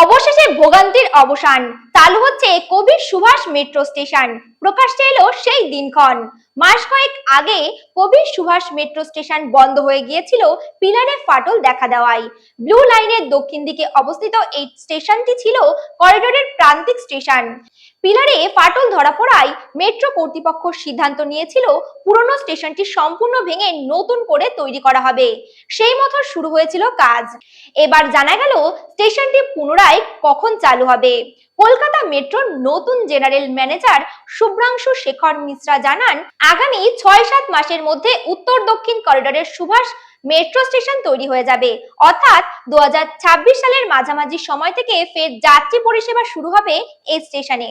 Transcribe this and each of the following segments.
অবশেষে ভোগান্তির অবসান। চালু হচ্ছে কবি সুভাষ মেট্রো স্টেশন। প্রকাশ্যে এলো সেই দিনক্ষণ। মাস কয়েক আগে কবি সুভাষ মেট্রো স্টেশন বন্ধ হয়ে গিয়েছিল পিলারে ফাটল দেখা দেওয়ায়। ব্লু লাইনের দক্ষিণ দিকে অবস্থিত এই স্টেশনটি ছিল করিডোরের প্রান্তিক স্টেশন। পিলারে ফাটল ধরা পড়ায় মেট্রো কর্তৃপক্ষ সিদ্ধান্ত নিয়েছিল পুরনো স্টেশনটি সম্পূর্ণ ভেঙে নতুন করে তৈরি করা হবে। সেই মতো শুরু হয়েছিল কাজ। এবার জানা গেল স্টেশনটি পুনরায় কখন চালু হবে। কলকাতা মেট্রোর নতুন জেনারেল ম্যানেজার শুভ্রাংশু শেখর মিশ্রা জানান, আগামী ছয় সাত মাসের মধ্যে উত্তর দক্ষিণ করিডোরের সুভাষ মেট্রো স্টেশন তৈরি হয়ে যাবে। অর্থাৎ দু হাজার ছাব্বিশ সালের মাঝামাঝি সময় থেকে ফের যাত্রী পরিষেবা শুরু হবে এই স্টেশনে।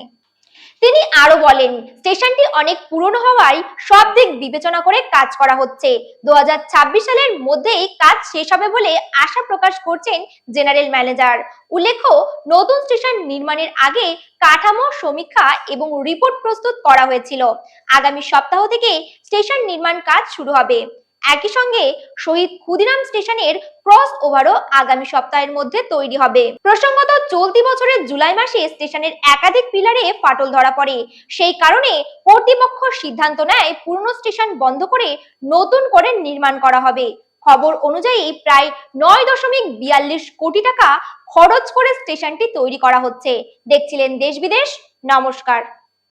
তিনি আরও বলেন, স্টেশনটি অনেক পুরনো হওয়ায় সব দিক বিবেচনা করে কাজ করা হচ্ছে। দুহাজার ছাব্বিশ সালের মধ্যেই কাজ শেষ হবে বলে আশা প্রকাশ করছেন জেনারেল ম্যানেজার। উল্লেখ্য, নতুন স্টেশন নির্মাণের আগে কাঠামো সমীক্ষা এবং রিপোর্ট প্রস্তুত করা হয়েছিল। আগামী সপ্তাহ থেকে স্টেশন নির্মাণ কাজ শুরু হবে। একই সঙ্গে শহীদ ক্ষুদিরাম স্টেশনের ক্রস ওভারও আগামী সপ্তাহের মধ্যে তৈরি হবে। প্রসঙ্গত, চলতি বছরের জুলাই মাসে স্টেশনের একাধিক পিলারে ফাটল ধরা পড়ে। সেই কারণে কর্তৃপক্ষ সিদ্ধান্ত নেয় পুরনো স্টেশন বন্ধ করে নতুন করে নির্মাণ করা হবে। খবর অনুযায়ী, প্রায় নয় দশমিক বিয়াল্লিশ কোটি টাকা খরচ করে স্টেশনটি তৈরি করা হচ্ছে। দেখছিলেন দেশ বিদেশ, নমস্কার।